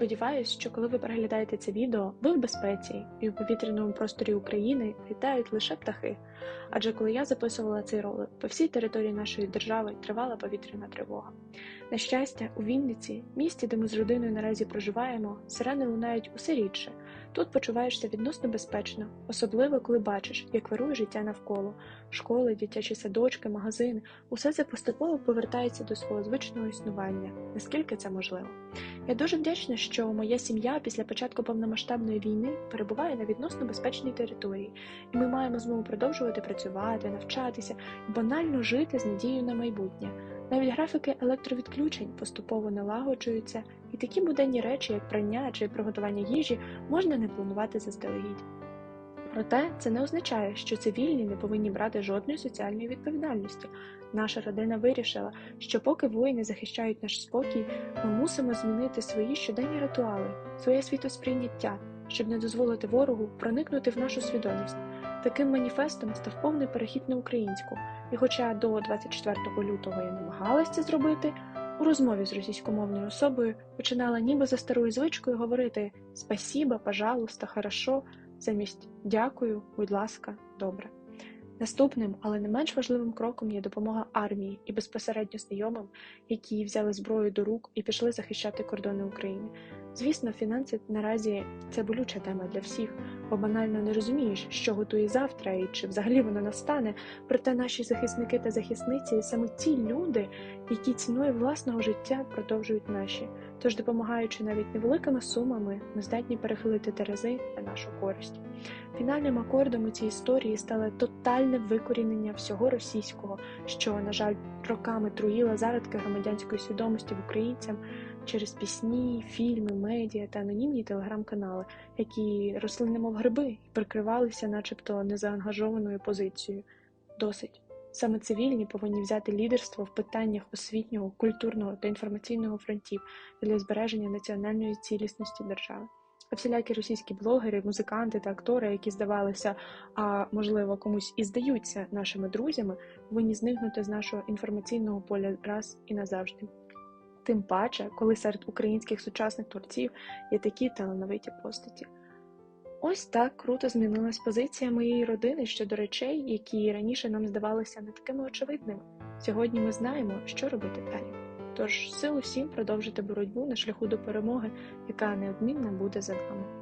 Сподіваюсь, що коли ви переглядаєте це відео, ви в безпеці і у повітряному просторі України літають лише птахи. Адже коли я записувала цей ролик, по всій території нашої держави тривала повітряна тривога. На щастя, у Вінниці, місті, де ми з родиною наразі проживаємо, сирени лунають усе рідше. Тут почуваєшся відносно безпечно, особливо коли бачиш, як вирує життя навколо. Школи, дитячі садочки, магазини усе це поступово повертається до свого звичного існування, наскільки це можливо. Я дуже вдячна, що моя сім'я після початку повномасштабної війни перебуває на відносно безпечній території, і ми маємо змогу продовжувати працювати, навчатися банально жити з надією на майбутнє. Навіть графіки електровідключень поступово налагоджуються, і такі буденні речі, як прання чи приготування їжі, можна не планувати заздалегідь. Проте це не означає, що цивільні не повинні брати жодної соціальної відповідальності. Наша родина вирішила, що поки воїни захищають наш спокій, ми мусимо змінити свої щоденні ритуали, своє світосприйняття, щоб не дозволити ворогу проникнути в нашу свідомість. Таким маніфестом став повний перехід на українську, і хоча до 24 лютого я намагалася це зробити, у розмові з російськомовною особою починала ніби за старою звичкою говорити «спасіба, пожалуйста, хорошо, замість дякую, будь ласка, добре. Наступним, але не менш важливим кроком є допомога армії і безпосередньо знайомим, які взяли зброю до рук і пішли захищати кордони України. Звісно, фінанси наразі це болюча тема для всіх, бо банально не розумієш, що готує завтра і чи взагалі воно настане. Проте наші захисники та захисниці саме ті люди, які ціною власного життя продовжують наші. Тож, допомагаючи навіть невеликими сумами, ми здатні перехилити терези на нашу користь. Фінальним акордом у цій історії стало тотальне викорінення всього російського, що, на жаль, роками труїло зародки громадянської свідомості в українцям через пісні, фільми, медіа та анонімні телеграм-канали, які росли немов гриби і прикривалися, начебто, незаангажованою позицією. Досить. Саме цивільні повинні взяти лідерство в питаннях освітнього, культурного та інформаційного фронтів для збереження національної цілісності держави. А всілякі російські блогери, музиканти та актори, які здавалися, а можливо комусь і здаються нашими друзями, повинні зникнути з нашого інформаційного поля раз і назавжди. Тим паче, коли серед українських сучасних творців є такі талановиті постаті. Ось так круто змінилась позиція моєї родини щодо речей, які раніше нам здавалися не такими очевидними. Сьогодні ми знаємо, що робити далі. Тож сил усім продовжити боротьбу на шляху до перемоги, яка неодмінно буде за нами.